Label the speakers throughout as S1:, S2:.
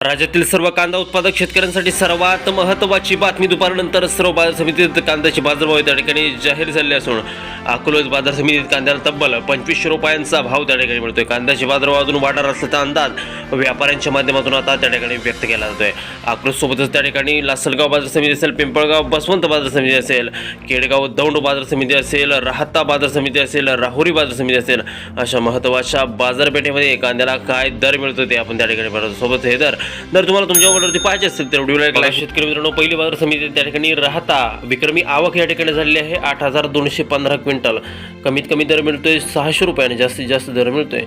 S1: राज्यातील सर्व कांदा उत्पादक शेतकऱ्यांसाठी सर्वात महत्त्वाची बातमी दुपारनंतर सर्व बाजार समितीत कांद्याचे बाजारभाव त्या ठिकाणी जाहीर झाले असून अकोलोज बाजार समितीत कांद्याला तब्बल पंचवीसशे रुपयांचा भाव त्या ठिकाणी मिळतोय. कांद्याचे बाजारभाव अजून वाढणार असल्याचा अंदाज व्यापाऱ्यांच्या माध्यमातून आता त्या ठिकाणी व्यक्त केला जातोय. अकलूजसोबतच त्या ठिकाणी लासलगाव बाजार समिती असेल पिंपळगाव बसवंत बाजार समिती असेल केडगाव दौंड बाजार समिती असेल राहता बाजार समिती असेल राहुरी बाजार समिती असेल अशा महत्त्वाच्या बाजारपेठेमध्ये कांद्याला काय दर मिळतो ते आपण त्या ठिकाणी सोबत हे दर जर तुम्हाला तुमच्या मोबाईलवरती पाहिजे असेल तर व्हिडिओला like, शेतकरी मित्रांनो पहिली बाजार समिती त्या ठिकाणी राहता. विक्रमी आवक या ठिकाणी झालेली आहे. आठ हजार दोनशे पंधरा क्विंटल. कमीत कमी दर मिळतोय सहाशे रुपयाने जास्तीत जास्त दर मिळतोय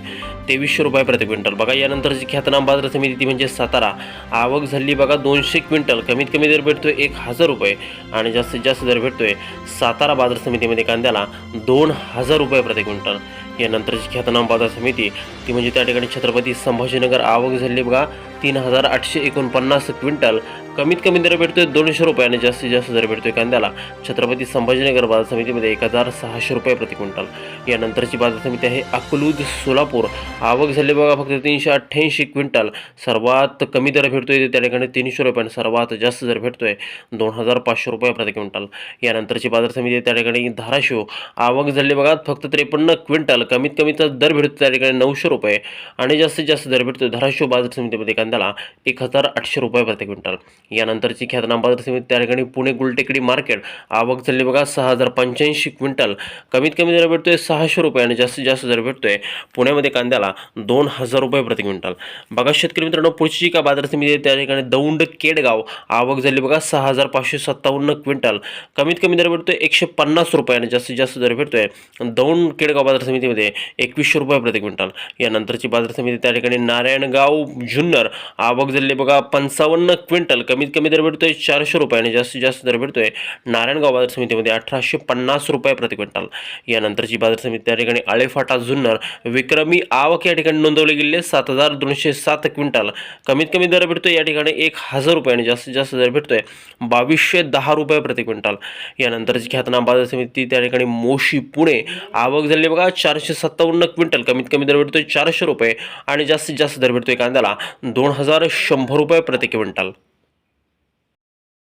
S1: तेवीसशे रुपये प्रति क्विंटल. बघा यानंतरची ख्यातनाम बाजार समिती ती म्हणजे सातारा. आवक झाली बघा दोनशे क्विंटल. कमीत कमी दर भेटतोय एक हजार रुपये आणि जास्तीत जास्त दर भेटतोय सातारा बाजार समितीमध्ये कांद्याला दोन हजार रुपये प्रति क्विंटल. यानंतरची ख्यातनाम बाजार समिती ती म्हणजे त्या ठिकाणी छत्रपती संभाजीनगर आवक झाली बघा. तीन हजार आठशे एकोणपन्नास क्विंटल कमीत कमी दर भेटतोय दोनशे रुपये आणि जास्तीत जास्त दर भेटतोय कांद्याला. छत्रपती संभाजीनगर बाजार समितीमध्ये एक हजार सहाशे रुपये प्रति क्विंटल. यानंतरची बाजार समिती आहे अकलूज सोलापूर. आवक झाली बघा फक्त तीनशे अठ्ठ्याऐंशी क्विंटल. सर्वात कमी दर भेटतोय त्या ठिकाणी तीनशे रुपये आणि सर्वात जास्त दर भेटतोय दोन हजार पाचशे रुपये प्रति क्विंटल. यानंतरची बाजार समिती आहे त्या ठिकाणी धाराशिव. आवक झाली बघा फक्त त्रेपन्न क्विंटल. कमीत कमीचा दर भेटतो त्या ठिकाणी नऊशे रुपये आणि जास्तीत जास्त दर भेटतो धाराशिव बाजार समितीमध्ये कांद्याला एक हजार आठशे रुपये प्रति क्विंटल. यानंतरची ख्यातनाम बाजार समिती त्या ठिकाणी पुणे गुलटेकडी मार्केट आवक झाली बघा सहा हजार पंच्याऐंशी क्विंटल. कमीत कमी दर भेटतोय सहाशे रुपये आणि जास्तीत जास्त दर भेटतोय पुण्यामध्ये कांद्याला दोन हजार रुपये प्रति क्विंटल. बघा शेतकरी मित्रांनो पुढची जी का बाजार समिती आहे त्या ठिकाणी दौंड केडगाव आवक झाली बघा सहा हजार पाचशे सत्तावन्न क्विंटल. कमीत कमी दर भेटतोय एकशे पन्नास रुपये आणि जास्तीत जास्त दर भेटतोय दौंड केडगाव बाजार समितीमध्ये एकवीसशे रुपये प्रति क्विंटल. यानंतरची बाजार समिती त्या ठिकाणी नारायणगाव जुन्नर आवक झाली बघा पंचावन्न क्विंटल. कमीत कमी दर भेटतोय चारशे रुपये आणि जास्तीत जास्त दर भेटतोय नारायणगाव बाजार समितीमध्ये अठराशे पन्नास रुपये प्रति क्विंटल. यानंतरची बाजार समिती त्या ठिकाणी आळेफाटा जुन्नर विक्रमी आवक या ठिकाणी नोंदवली गेली आहे सात हजार दोनशे सात क्विंटल. कमीत कमी दर भेटतोय या ठिकाणी एक हजार रुपये आणि जास्तीत जास्त दर भेटतोय बावीसशे दहा रुपये प्रति क्विंटल. यानंतरची ख्यातनाम बाजार समिती त्या ठिकाणी मोशी पुणे आवक झाली बघा चारशे सत्तावन्न क्विंटल. कमीत कमी दर भेटतोय चारशे रुपये आणि जास्तीत जास्त दर भेटतोय कांद्याला दोन हजार शंभर रुपये प्रति क्विंटल.